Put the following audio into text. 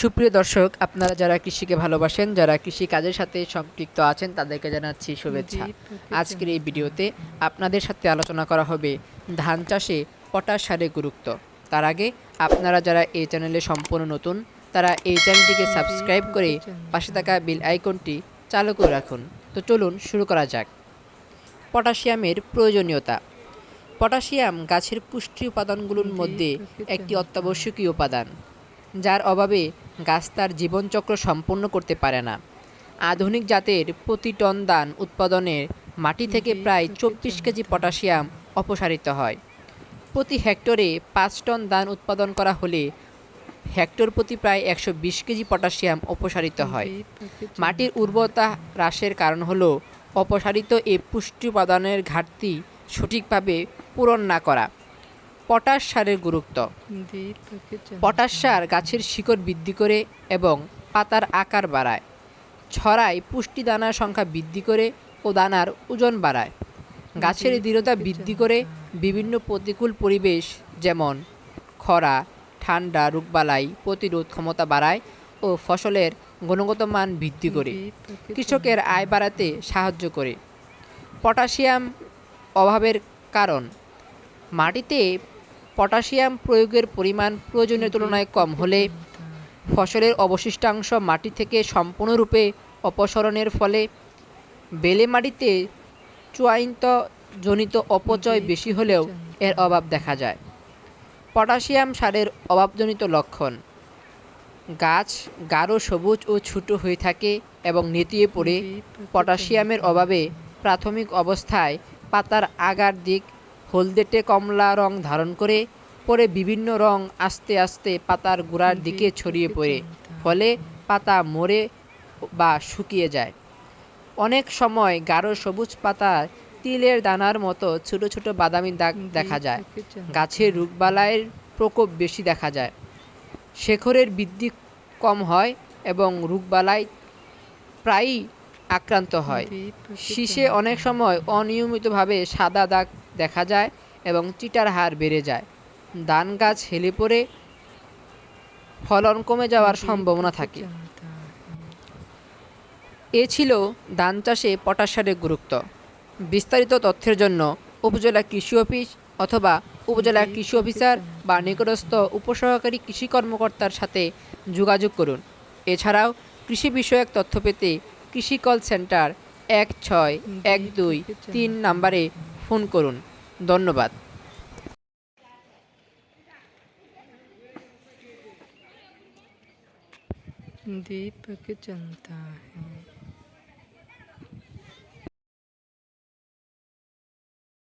সুপ্রিয় দর্শক আপনারা যারা কৃষিকে ভালোবাসেন যারা কৃষি কাজের সাথে সম্পৃক্ত আছেন তাদেরকে জানাচ্ছি শুভেচ্ছা। আজকের এই ভিডিওতে আপনাদের সাথে আলোচনা করা হবে ধান চাষে পটাশ সারের গুরুত্ব। তার আগে আপনারা যারা এই চ্যানেলে সম্পূর্ণ নতুন তারা এই চ্যানেলটিকে সাবস্ক্রাইব করে পাশে থাকা বিল আইকনটি চালু করে রাখুন। তো চলুন শুরু করা যাক। পটাশিয়ামের প্রয়োজনীয়তা। পটাশিয়াম গাছের পুষ্টি উপাদানগুলোর মধ্যে একটি অত্যাবশ্যকীয় উপাদান যার অভাবে গাছ তার জীবনচক্র সম্পূর্ণ করতে পারে না। আধুনিক জাতের প্রতি টন ধান উৎপাদনের মাটি থেকে প্রায় চব্বিশ কেজি পটাশিয়াম অপসারিত হয়। প্রতি হেক্টরে পাঁচ টন ধান উৎপাদন করা হলে হেক্টর প্রতি প্রায় একশো বিশ কেজি পটাশিয়াম অপসারিত হয়। মাটির উর্বরতা হ্রাসের কারণ হল অপসারিত এই পুষ্টি উপাদানের ঘাটতি সঠিকভাবে পূরণ না করা। পটাশ সারের গুরুত্ব। পটাশ সার গাছের শিকড় বৃদ্ধি করে এবং পাতার আকার বাড়ায়। ছড়ায় পুষ্টি দানার সংখ্যা বৃদ্ধি করে ও দানার ওজন বাড়ায়। গাছের দৃঢ়তা বৃদ্ধি করে বিভিন্ন প্রতিকূল পরিবেশ যেমন খরা ঠান্ডা রোগবালাই প্রতিরোধ ক্ষমতা বাড়ায় ও ফসলের গুণগত মান বৃদ্ধি করে। কৃষকের আয় বাড়াতে সাহায্য করে। পটাশিয়াম অভাবের কারণ। মাটিতে পটাশিয়াম প্রয়োগের পরিমাণ প্রয়োজনের তুলনায় কম হলে ফসলের অবশিষ্টাংশ মাটি থেকে সম্পূর্ণরূপে অপসরণের ফলে বেলে মাটিতে চুয়াইন্ত জনিত অপচয় বেশি হলেও এর অভাব দেখা যায়। পটাশিয়াম সারের অভাবজনিত লক্ষণ, গাছ গাঢ় সবুজ ও ছোটো হয়ে থাকে এবং নেতিয়ে পড়ে। পটাশিয়ামের অভাবে প্রাথমিক অবস্থায় পাতার আগার দিক হলদেটে কমলা রং ধারণ করে পরে বিভিন্ন রং আস্তে আস্তে পাতার গোড়ার দিকে ছড়িয়ে পড়ে ফলে পাতা মরে বা শুকিয়ে যায়। অনেক সময় গাঢ় সবুজ পাতার তিলের দানার মতো ছোট ছোট বাদামি দাগ দেখা যায়। গাছের রোগবালাইয়ের প্রকোপ বেশি দেখা যায়। শেখরের বৃদ্ধি কম হয় এবং রোগবালাই প্রায়ই আক্রান্ত হয়। শীষে অনেক সময় অনিয়মিতভাবে সাদা দাগ দেখা যায় এবং চিটার হার বেড়ে যায়। ধান গাছ হেলে পড়ে ফলন কমে যাওয়ার সম্ভাবনা থাকে। এ ছিল ধান চাষে পটাশ সারের গুরুত্ব। বিস্তারিত তথ্যের জন্য উপজেলা কৃষি অফিস অথবা উপজেলা কৃষি অফিসার বা নিকটস্থ উপসহকারী কৃষি কর্মকর্তার সাথে যোগাযোগ করুন। এছাড়াও কৃষি বিষয়ক তথ্য পেতে কৃষি কল সেন্টার এক ছয় এক দুই তিন নাম্বারে ফোন করুন ধন্যবাদ दीपक जलता है